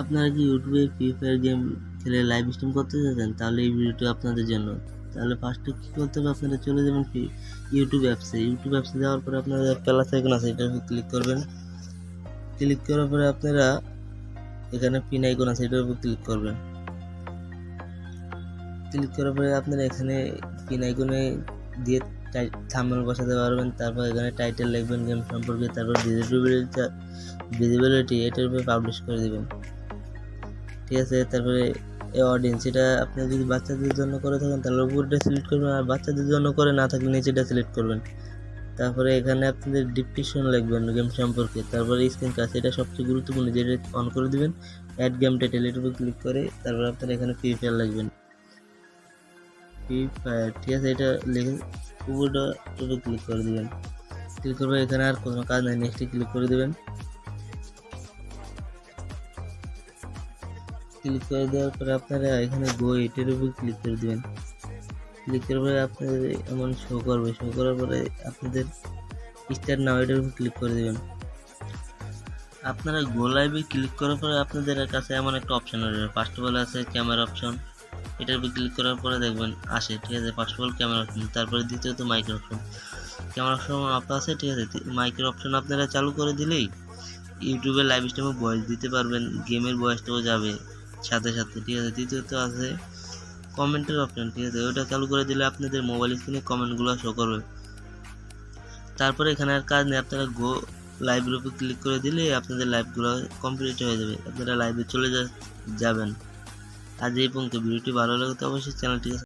আপনারা কি ইউটিউবে ফ্রি ফায়ার গেম খেলে লাইভ স্ট্রিম করতে চাচ্ছেন তাহলে এই ভিডিওটি আপনাদের জন্য। তাহলে ফার্স্টে কী করতে হবে? আপনারা চলে যাবেন ইউটিউব অ্যাপসে ইউটিউব অ্যাপসে যাওয়ার পরে আপনারা প্লাস আইকন আছে, এটার উপর ক্লিক করবেন। ক্লিক করার পরে আপনারা এখানে পিন আইকন আছে, এটার উপর ক্লিক করবেন। ক্লিক করার পরে আপনারা এখানে পিন আইকনে দিয়ে থাম্বনেল বসাতে পারবেন। তারপর এখানে টাইটেল লিখবেন গেম সম্পর্কে। তারপর ভিজিবিলিটি ভিজিবিলিটি এটার উপরে পাবলিশ করে দিবেন। ঠিক আছে? তারপরে এই অডিয়েন্স এটা আপনি যদি বাচ্চাদের জন্য করে থাকেন, তাহলে উপরটা সিলেক্ট করবেন আর বাচ্চাদের জন্য করে না থাকলে নিচেটা সিলেক্ট করবেন। তারপরে এখানে আপনাদের ডিসক্রিপশন লিখবেন গেম সম্পর্কে। তারপরে স্ক্রিন কাজ এটা সবচেয়ে গুরুত্বপূর্ণ যেটা অন করে দিবেন। অ্যাড গেম টাইটেল এটার উপর ক্লিক করে তারপর আপনারা এখানে ফ্রি ফায়ার লিখবেন ফ্রি ফায়ার ঠিক আছে? এটা লিখে উপরটা উপরে ক্লিক করে দেবেন। ক্লিক করবে এখানে আর কোনো কাজ নেই। নেক্সটে ক্লিক করে দিবেন। ক্লিক করে দেওয়ার পরে আপনারা এখানে গো এটের উপর ক্লিক করে দেবেন। ক্লিক করার পরে আপনাদের এমন শো করবে। শো করার পরে আপনাদের স্টার নাও এটার উপর ক্লিক করে দেবেন। আপনারা গো লাইভে ক্লিক করার পরে আপনাদের কাছে এমন একটা অপশন আসবে ফার্স্ট অফ অল আছে ক্যামেরা অপশন এটার উপর ক্লিক করার পরে দেখবেন আসে, ঠিক আছে? First of all camera option তারপরে দ্বিতীয়ত মাইক্রো অপশন ক্যামেরা অপশন আপনার আছে, ঠিক আছে? মাইক্রো অপশন আপনারা চালু করে দিলেই ইউটিউবে লাইভ স্ট্রিমে ভয়েস দিতে পারবেন গেমের ভয়েসটাও যাবে। সাথে সাথে, ঠিক আছে? দ্বিতীয়ত আছে, কমেন্টের অপশান ঠিক আছে? ওটা চালু করে দিলে আপনাদের মোবাইল স্ক্রিনে কমেন্টগুলো শো করবে। তারপরে এখানে আর কাজ নেই, আপনারা গো লাইভের উপর ক্লিক করে দিলে আপনাদের লাইভগুলো কমপ্লিট হয়ে যাবে। আপনারা লাইভে চলে যাবেন। আজ এই পর্যন্ত, ভিডিওটি ভালো লাগে তো অবশ্যই চ্যানেলটিকে